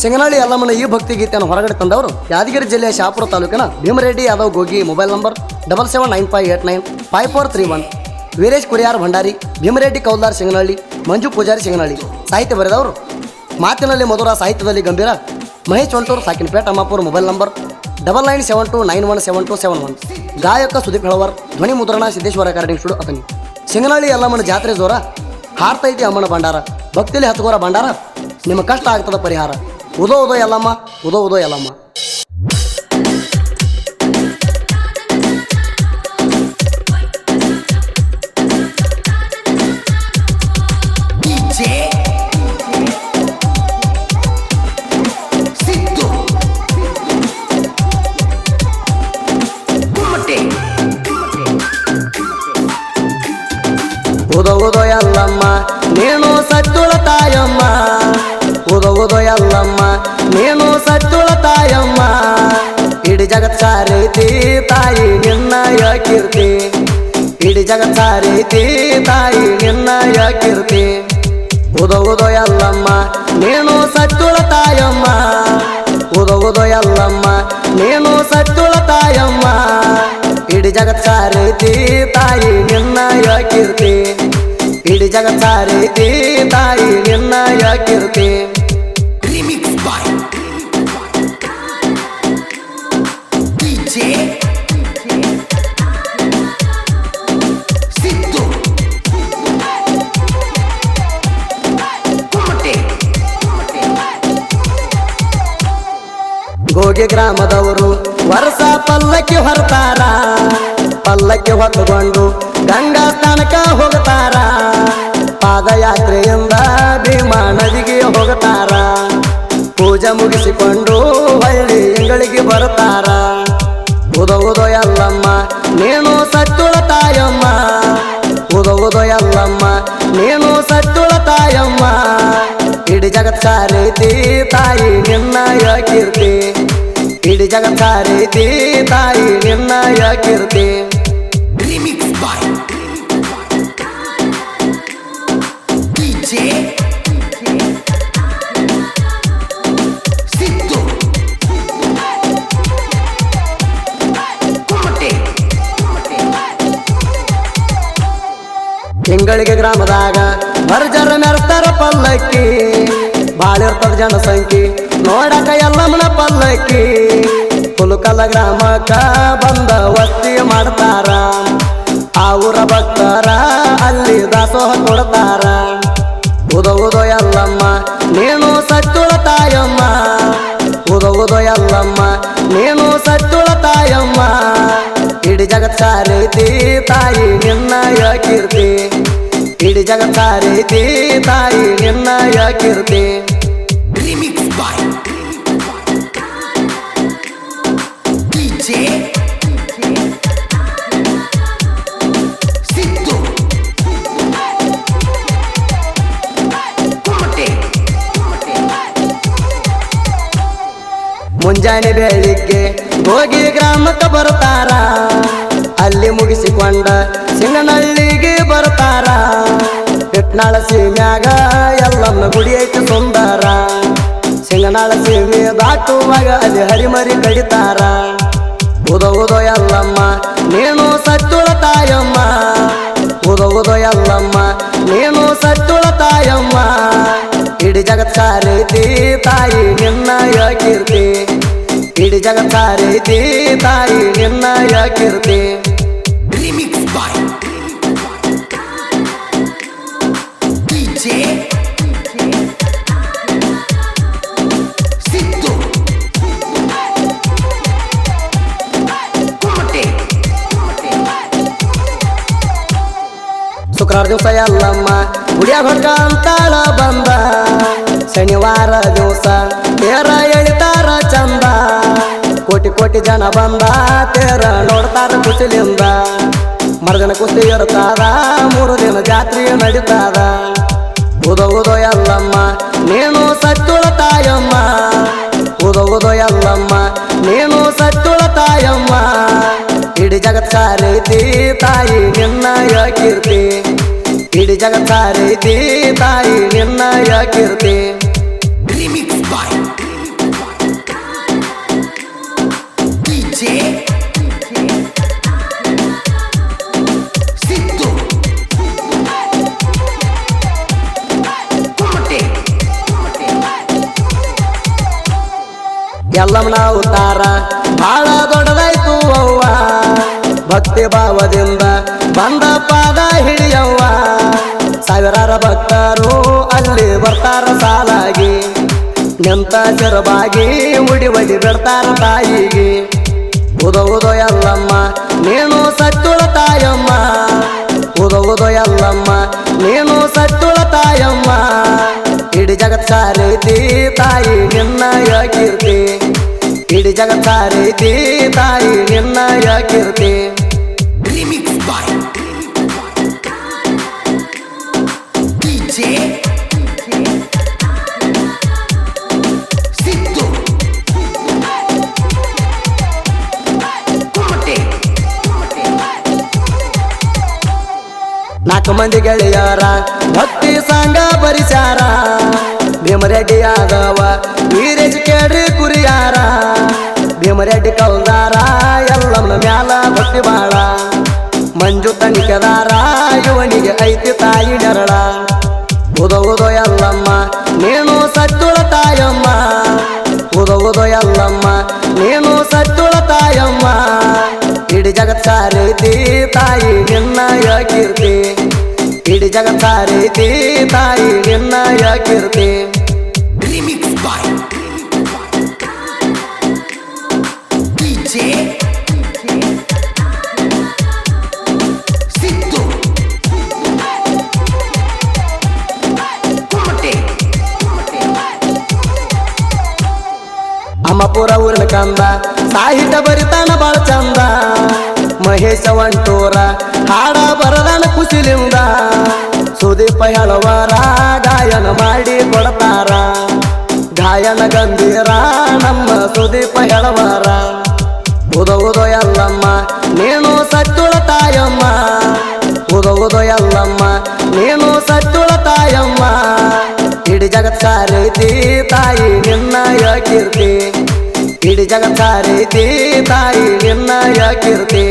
ಸಿಂಗನಹಳ್ಳಿ ಯಲ್ಲಮ್ಮನ ಈ ಭಕ್ತಿ ಗೀತೆಯನ್ನು ಹೊರಗಡೆ ತಂದವರು ಯಾದಗಿರಿ ಜಿಲ್ಲೆಯ ಶಾಪುರ ತಾಲೂಕಿನ Bheemareddy Yadav Gogi mobile number double seven nine five eight nine five four three one. Veeresh Kuriyar Bhandari, Bheemareddy Kauldar Singanahalli Manju Pujari Singanahalli ಸಾಹಿತ್ಯ ಬರೆದವರು. ಮಾತಿನಲ್ಲಿ ಮಧುರ ಸಾಹಿತ್ಯದಲ್ಲಿ ಗಂಭೀರ, Mahesh Onturu, Sakinapet, Ammapura mobile number double nine seven two nine one seven two seven one. ಗಾಯಕ ಸುದೀಪ್ ಹೆಳವರ್, ಧ್ವನಿ ಮುದ್ರಣ Siddeshwara recording studio Athani Singanahalli ಯಲ್ಲಮ್ಮನ ಜಾತ್ರೆ ಜೋರ, ಹಾರ್ತೈತಿ ಅಮ್ಮನ ಭಂಡಾರ, ಭಕ್ತಿಲಿ ಹತ್ತುಗೋರ ಭಂಡಾರ ನಿಮ್ಮ ಕಷ್ಟ ಆಗ್ತದ ಪರಿಹಾರ. ಉದೋ ಉದೋ ಎಲ್ಲಮ್ಮ ಉದೋ ಉದೋ ಯಲ್ಲಮ್ಮ. ಸಾರೈತಿ ತಾಯಿ ನಿನ್ನ ಯಾಕಿರ್ತಿ? ಉದೋ ಉದೋ ಯಲ್ಲಮ್ಮ ನೀನು ಸತ್ತುಳ ತಾಯಮ್ಮ. ಉದೋ ಉದೋ ಯಲ್ಲಮ್ಮ ನೀನು ಸತ್ತುಳ ತಾಯಮ್ಮ. ಇಡೀ ಜಗತ್ ಸಾರೈತಿ ತಾಯಿ ನಿನ್ನ ಯಾಕಿರ್ತಿ? ಇಡೀ ಜಗತ್ ಸಾರೈತಿ ತಾಯಿ ನಿನ್ನ ಯಾಕಿರ್ತಿ? ಗೋಗಿ ಗ್ರಾಮದವರು, ವರ್ಷ ಪಲ್ಲಕ್ಕಿ ಹೊರತಾರ. ಪಲ್ಲಕ್ಕಿ ಹೊತ್ತುಕೊಂಡು ಗಂಗಾ ಸ್ಥಾನಕ ಹೋಗ್ತಾರ. ಪಾದಯಾತ್ರೆಯಿಂದ ಭೀಮಾ ನದಿಗೆ ಹೋಗ್ತಾರ. ಪೂಜೆ ಮುಗಿಸಿಕೊಂಡು ಹಳ್ಳಿ ಇಂಗಳಿಗೆ ಬರ್ತಾರ ಉದೋ ಉದೋ ಯಲ್ಲಮ್ಮ, ನೀನು ಸತ್ತುಳ ತಾಯಮ್ಮ. ಉದೋ ಉದೋ ಯಲ್ಲಮ್ಮ, ನೀನು ಸತ್ತುಳ ತಾಯಮ್ಮ. ಇಡೀ ಜಗತ್ ಸಾರೈತಿ ತಾಯಿ ನಿನ್ನ ಯಾಕಿರ್ತಿ ಇಡೀ ಜಗತ್ ಸಾರೈತಿ ತಾಯಿ ನಿನ್ನ ಯಾಕಿರ್ತಿ? ತಿಂಗಳಿಗೆ ಗ್ರಾಮದಾಗ ಭರ್ಜರ ಮೆರ್ತಾರ ಪಲ್ಲಕ್ಕಿ ಬಾಳಿರ್ತದ ಜನಸಂಖ್ಯೆ. ನೋಡಕ ಎಲ್ಲಮ್ಮನ ಪಲ್ಲಕ್ಕಿ. ಕುಲುಕಲ ಗ್ರಾಮಕ ಬಂದ ಒತ್ತಿ ಮಾಡ್ತಾರ. ಆ ಊರ ಭಕ್ತಾರ ಅಲ್ಲಿ ದಾಸೋಹ ಕೊಡ್ತಾರ. ಉದೋ ಯಲ್ಲಮ್ಮ ನೀನು ಸತ್ತುಳ ತಾಯಮ್ಮ. ಉದೋ ಯಲ್ಲಮ್ಮ ನೀನು ಸತ್ತುಳ ತಾಯಮ್ಮ. ಇಡೀ ಜಗತ್ ಸಾರೈತಿ ತಾಯಿ, ನಿನ್ನ ಯಾಕಿರ್ತಿ. ಇಡೀ ಜಗತ್ ಸಾರೈತಿ ತಾಯಿ, ನಿನ್ನ ಯಾಕಿರ್ತಿ. ಮುಂಜಾನೆ ಬೆಳಿಗ್ಗೆ ಹೋಗಿ ಗ್ರಾಮಕ್ಕೆ ಬರ್ತಾರ ಅಲ್ಲಿ ಮುಗಿಸಿಕೊಂಡ ಸಿಂಗನಳ್ಳಿಗೆ ಬರ್ತಾರ ಬೆಟ್ನಾಳ ಸೀಮ್ಯಾಗ ಎಲ್ಲಮ್ಮ ಗುಡಿ ಐತಿ ಸುಂದರ. ಸಿಂಗನಾಳ ಸೀಮೆ ದಾಟುವಾಗ ಅಲ್ಲಿ ಹರಿಮರಿ ಕಡಿತಾರ. ಓದೋ ಓದೋ ಎಲ್ಲಮ್ಮ, ನೀನು ಸತ್ತುಳ ತಾಯಮ್ಮ. ಓದೋ ಓದೋ ಎಲ್ಲಮ್ಮ, ನೀನು ಸತ್ತುಳ ತಾಯಮ್ಮ. ಇಡೀ ಜಗತ್ ಇಡೀ ಜಗತ್ ಸಾರೈತಿ ತಾಯಿ ನಿನ್ನ ಯಾಕಿರ್ತಿ ಶುಕ್ರವಾರ ದಿವಸ ಎಲ್ಲಮ್ಮ ಗುಡಿಯಾಗ ಹೊಡ್ಕ ಅಂತಾಳ ಬಂದ. ಶನಿವಾರ ದಿವಸ ತೇರ ಎಳಿತಾರ ಚಂದ. ಕೋಟಿ ಕೋಟಿ ಜನ ಬಂದ, ತೇರ ನೋಡ್ತಾರ ಕುಸಿಲಿಂದ ಮರದಿನ ಕುಸ್ತಿ ಇರ್ತಾರ ಮೂರು ದಿನ ಜಾತ್ರೆ ನಡೀತಾರ ಉದೋ ಉದೋ ಎಲ್ಲಮ್ಮ, ನೀನು ಸತ್ತುಳ ತಾಯಮ್ಮ. ಉದೋ ಉದೋ ಎಲ್ಲಮ್ಮ, ನೀನು ಸತ್ತುಳ ತಾಯಮ್ಮ. ಇಡೀ ಜಗತ್ ಸಾರೈತಿ, ತಾಯಿ ನಿನ್ನ ಯಾಕಿರ್ತಿ. ಇಡೀ ಜಗತ್ ಸಾರೈತಿ, ತಾಯಿ ನಿನ್ನ ಯಾಕಿರ್ತಿ. ಎಲ್ಲಮ್ಮನ ಅವತಾರ ಬಹಳ ದೊಡ್ಡದಾಯ್ತು ಅವ್ವ. ಭಕ್ತಿ ಭಾವದಿಂದ ಬಂದ ಪಾದ ಹಿಡಿಯವ್ವ. ಸಾವಿರಾರ ಭಕ್ತರು ಅಲ್ಲಿ ಬರ್ತಾರ ಸಾಲಾಗಿ. ನಿಂತ ಚೆರಬಾಗಿ ಉಡಿ ಒಡಿ ಬಿಡ್ತಾರ ತಾಯಿಗೆ. ಉದೋ ಉದೋ ಎಲ್ಲಮ್ಮ, ನೀನು ಸತ್ತುಳ ತಾಯಮ್ಮ. ಉದೋ ಉದೋ ಎಲ್ಲಮ್ಮ, ನೀನು ಸತ್ತುಳ ತಾಯಮ್ಮ. ಇಡೀ ಜಗತ್ ಸಾರೈತಿ ತಾಯಿ ನಿನ್ನ ಕೀರ್ತಿ ಇಡೀ ಜಗತ್ ಸಾರೈತಿ ಮಂದಿ ಗೆಳೆಯಾರ, ಭಕ್ತಿ ಸಂಘ ಪರಿಚಾರ. ಭೀಮರೆಡ್ಡಿ ಯಾದವ, ವೀರೇಶ್ ಕೇಳ್ರಿ ಕುರಿಯಾರ. ಭೀಮರೆಡ್ಡಿ ಕೌಲ್ದಾರ ಎಲ್ಲಮ್ಮನ ಮ್ಯಾಲ ಭಕ್ತಿ ಬಾಳ. ಮಂಜು ತನಿಖೆದಾರ, ಇವನಿಗೆ ಐತಿ ತಾಯಿ ನೆರಳ. ಉದೋ ಉದೋ ಎಲ್ಲಮ್ಮ, ನೀನು ಸತ್ತುಳ ತಾಯಮ್ಮ. ಉದೋ ಉದೋ ಎಲ್ಲಮ್ಮ, ನೀನು ಸತ್ತುಳ ತಾಯಮ್ಮ. ಇಡೀ ಜಗತ್ ಸಾರೈತಿ, ತಾಯಿ ನಿನ್ನ ಕೀರ್ತಿ. ಇಡೀ ಜಗತ್ ಸಾರೈತಿ ತಾಯಿ ನಿನ್ನ ಕೀರ್ತಿ Remix by DJ Siddu Kumate ಅಮ್ಮಪುರ ಊರಿನ ಕಂದ ಸಾಹಿತ್ಯ ಬರಿತಾನ ಬಾಳ ಚಂದ ಮಹೇಶ ಹಾಡ ಬರದಾನ ಕುಸಿಲಿಂದ ಸುದೀಪ ಹೇಳುವರ ಗಾಯನ ಮಾಡಿ ಕೊಡ್ತಾರ. ಗಾಯನ ಗಂಭೀರ ನಮ್ಮ ಸುದೀಪ ಹೇಳುವರ ಉದೋ ಉದೋ ಎಲ್ಲಮ್ಮ ನೀನು ಸತ್ತುಳ ತಾಯಮ್ಮ. ಉದೋ ಉದೋ ಎಲ್ಲಮ್ಮ ನೀನು ಸತ್ತುಳ ತಾಯಮ್ಮ. ಇಡೀ ಜಗತ್ ಸಾರೈತಿ, ತಾಯಿ ನಿನ್ನ ಕೀರ್ತಿ ಇಡೀ ಜಗತ್ ಸಾರೈತಿ ತಾಯಿ ನಿನ್ನ ಕೀರ್ತಿ